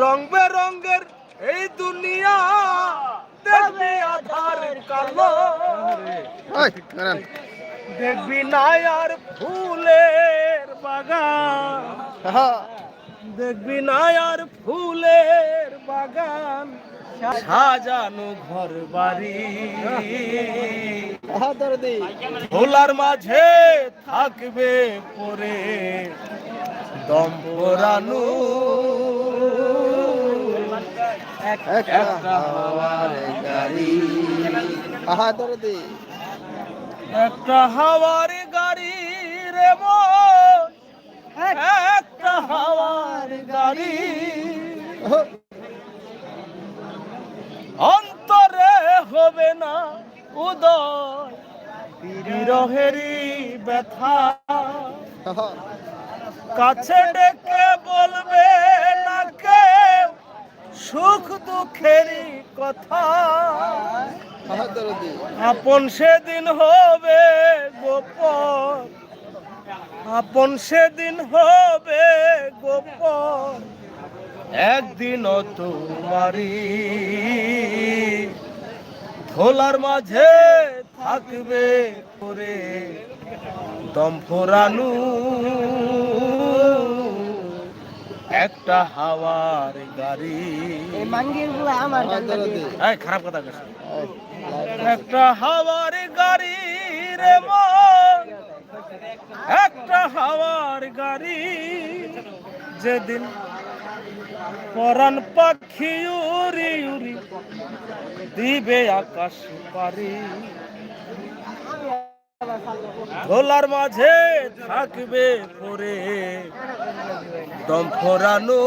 রং বেরঙ্গের এই দুনিয়া দেখবি আধার কালো। দেখবি না আর ফুলের বাগান। দেখবি না আর ফুলের বাগান। সাজানো ঘর বাড়ি। ভোলার মাঝে থাকবে পরে দম্বরানু একটা হাওয়ার গাড়ি। দরদি একটা হাওয়ার গাড়ি রে মন একটা হাওয়ার গাড়ি। অন্তরে হবে না উদয়। ব্যথা। কাছে ডেকে বলবে সুখ দুঃখেরই কথা। আপন সেদিন হবে গোপন। আপন সেদিন হবে গোপন। একদিন তোমারি ধোলার মাঝে থাকবে করে দম ফোরানু। একটা হাওয়ার গাড়ি। হ্যাঁ এই খারাপ কথা কেন একটা হাওয়ার গাড়ি রে মন। একটা হাওয়ার গাড়ি। যেদিন পরাণ পাখি উড়ি উড়ি দিবে আকাশ পারি। ধোলার মাঝে থাকবে পরে দম ফোরানো।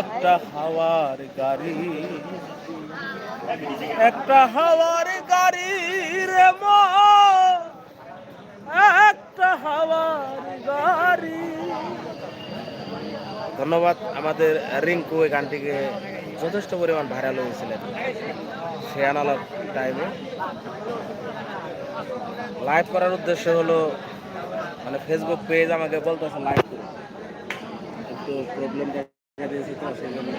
একটা হাওয়ার গাড়ি, একটা হাওয়ার গাড়ি রে একটা হাওয়ার গাড়ি। ধন্যবাদ আমাদের রিঙ্কু এই গানটিকে যথেষ্ট পরিমাণ ভাইরাল হয়েছিলেন আনালগ টাইমে লাইভ করার উদ্দেশ্য হলো মানে ফেসবুক পেজ আমাকে বলতেছে, লাইভ একটু প্রবলেম দেখা দিয়েছে তো, সেই জন্য